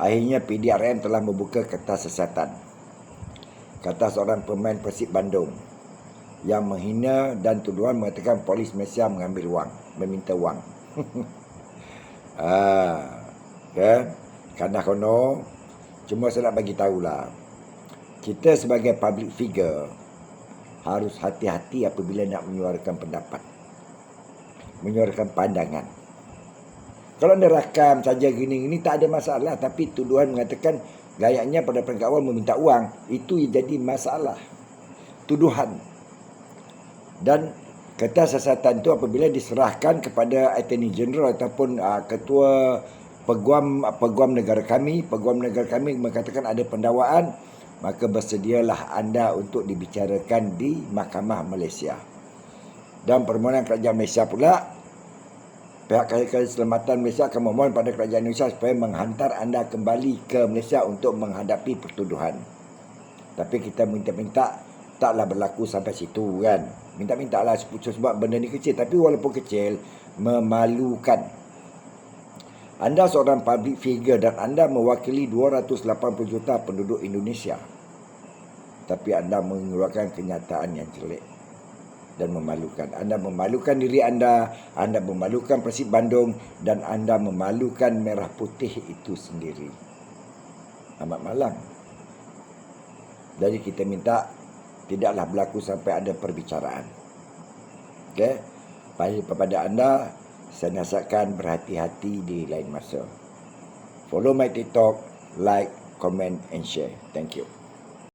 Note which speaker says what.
Speaker 1: Akhirnya PDRM telah membuka kertas siasatan. Kata seorang pemain Persib Bandung yang menghina dan tuduhan mengatakan polis Malaysia mengambil wang, meminta wang. ah, kan? Karena kono cuma saya nak bagi tahulah. Kita sebagai public figure harus hati-hati apabila nak menyuarakan pendapat. Menyuarakan pandangan. Kalau anda rakam saja gini ini tak ada masalah tapi tuduhan mengatakan gayanya pada peringkat awal meminta wang itu jadi masalah. Tuduhan. Dan kata siasatan itu apabila diserahkan kepada Attorney General ataupun uh, ketua peguam peguam negara kami, peguam negara kami mengatakan ada pendakwaan, maka bersedialah anda untuk dibicarakan di Mahkamah Malaysia. Dan permohonan kerajaan Malaysia pula Pihak Keselamatan Malaysia akan memohon pada kerajaan Indonesia supaya menghantar anda kembali ke Malaysia untuk menghadapi pertuduhan. Tapi kita minta-minta taklah berlaku sampai situ kan. Minta-minta lah sebab benda ni kecil. Tapi walaupun kecil, memalukan. Anda seorang public figure dan anda mewakili 280 juta penduduk Indonesia. Tapi anda mengeluarkan kenyataan yang jelek dan memalukan. Anda memalukan diri anda, anda memalukan Persib Bandung dan anda memalukan Merah Putih itu sendiri. Amat malam. Jadi kita minta tidaklah berlaku sampai ada perbicaraan. Okey. Kepada anda, saya nasihatkan berhati-hati di lain masa. Follow my TikTok, like, comment and share. Thank you.